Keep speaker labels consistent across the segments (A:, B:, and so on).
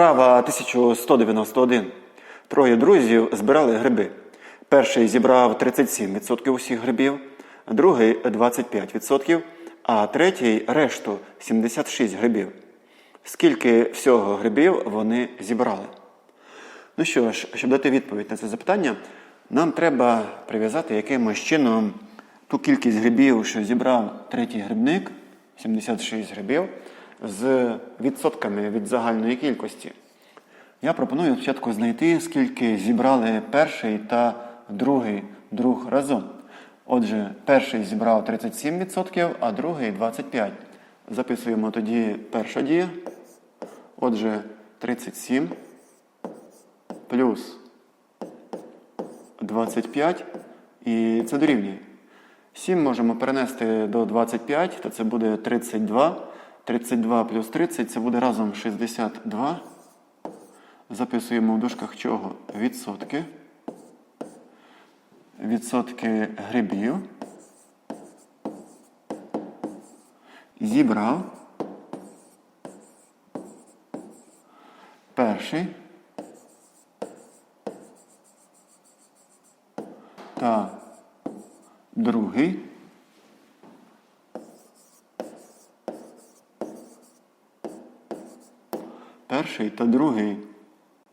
A: Вправа 1191. Троє друзів збирали гриби. Перший зібрав 37% усіх грибів, другий 25%, а третій решту 76 грибів. Скільки всього грибів вони зібрали? Ну що ж, щоб дати відповідь на це запитання, нам треба прив'язати якимось чином ту кількість грибів, що зібрав третій грибник, 76 грибів, з відсотками від загальної кількості. Я пропоную спочатку знайти, скільки зібрали перший та другий друг разом. Отже, перший зібрав 37%, а другий 25%. Записуємо тоді перша дія. Отже, 37 плюс 25, і це дорівнює. 7 можемо перенести до 25, то це буде 32. 32 плюс 30 це буде разом 62. Записуємо в дужках чого? Відсотки. Відсотки грибів. Зібрав. Перший. Та другий. Перший та другий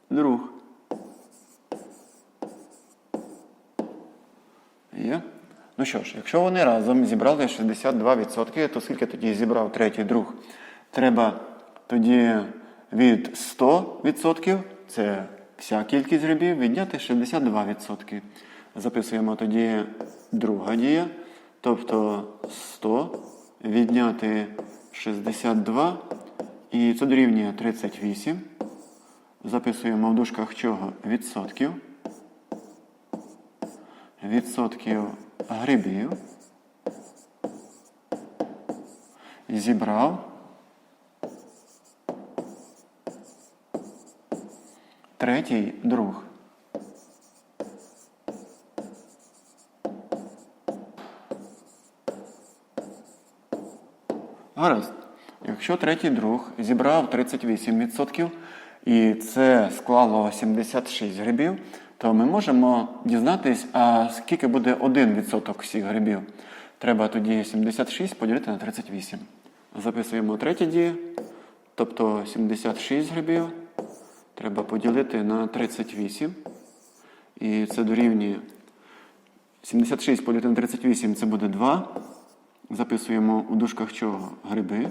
A: друг. Є? Ну що ж, якщо вони разом зібрали 62%, то скільки тоді зібрав третій друг? Треба тоді від 100%, це вся кількість грибів, відняти 62%. Записуємо тоді друга дія, тобто 100 відняти 62, і це дорівнює 38. Записуємо в дужках чого? Відсотків. Відсотків грибів. Зібрав. Третій друг. Гаразд. Якщо третій друг зібрав 38% і це склало 76 грибів, то ми можемо дізнатись, а скільки буде 1% всіх грибів. Треба тоді 76 поділити на 38. Записуємо третє діє, тобто 76 грибів треба поділити на 38. І це дорівнює 76 поділити на 38 це буде 2. Записуємо у дужках чого? Гриби.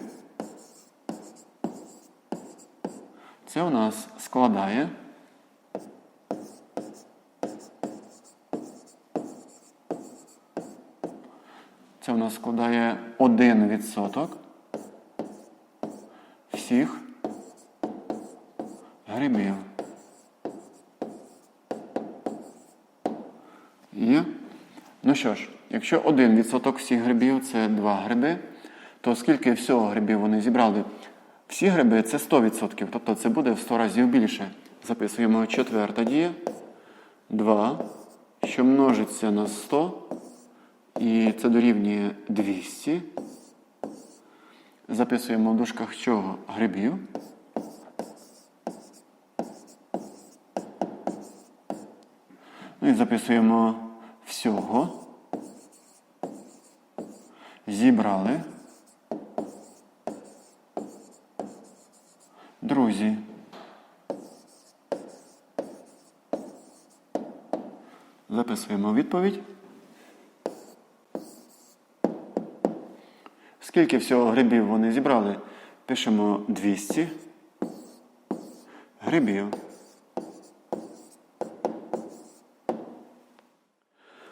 A: Це у нас складає. Це у нас складає 1% всіх грибів. Є? Ну що ж, якщо 1% всіх грибів це 2 гриби, то скільки всього грибів вони зібрали? Всі гриби це 100%, тобто це буде в 100 разів більше. Записуємо четверта дія. 2, що множиться на 100, і це дорівнює 200. Записуємо в дужках чого? Грибів. Ну і записуємо всього. Зібрали. Друзі. Записуємо відповідь. Скільки всього грибів вони зібрали? Пишемо 200 грибів.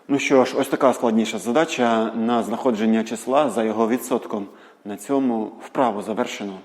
A: Ну що ж, ось така складніша задача на знаходження числа за його відсотком. На цьому вправу завершено.